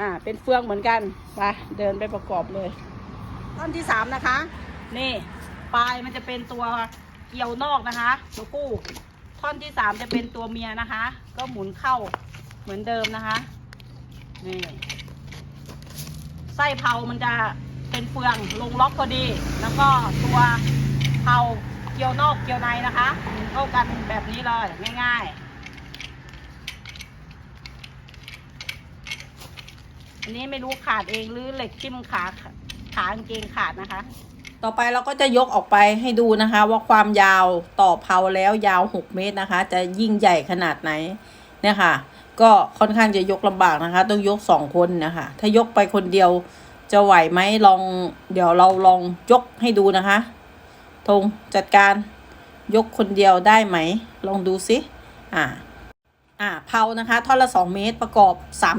อ่า เป็นเฟืองเหมือนกันไปเดินไปประกอบเลยท่อนที่สามนะคะ นี่ปลายมันจะเป็นตัวเกี่ยวนอกนะคะตัวผู้ท่อนที่สามจะเป็นตัวเมียนะคะ ก็หมุนเข้าเหมือนเดิมนะคะนี่ไส้เผามันจะเป็นเฟืองลงล็อกพอดี แล้วก็ตัวเผาเกี่ยวนอกเกี่ยวในนะคะหมุนเข้ากันแบบนี้เลยง่าย ๆ อันนี้ไม่รู้ขาดเองหรือเหล็กทิ่มขาขากางเกงขาดนะคะ ต่อไปเราก็จะยกออกไปให้ดูนะคะ ว่าความยาวต่อเผาแล้วยาว 6 เมตรนะคะ จะยิ่งใหญ่ขนาดไหนเนี่ยค่ะ ก็ค่อนข้างจะยกลำบากนะคะ ต้องยกสองคนนะคะ ถ้ายกไปคนเดียวจะไหวไหมลอง เดี๋ยวเราลองยกให้ดูนะคะธงจัดการยกคนเดียวได้ไหม ลองดูสิ อ่า อ่า เผานะคะ ท่อนละสองเมตรประกอบสาม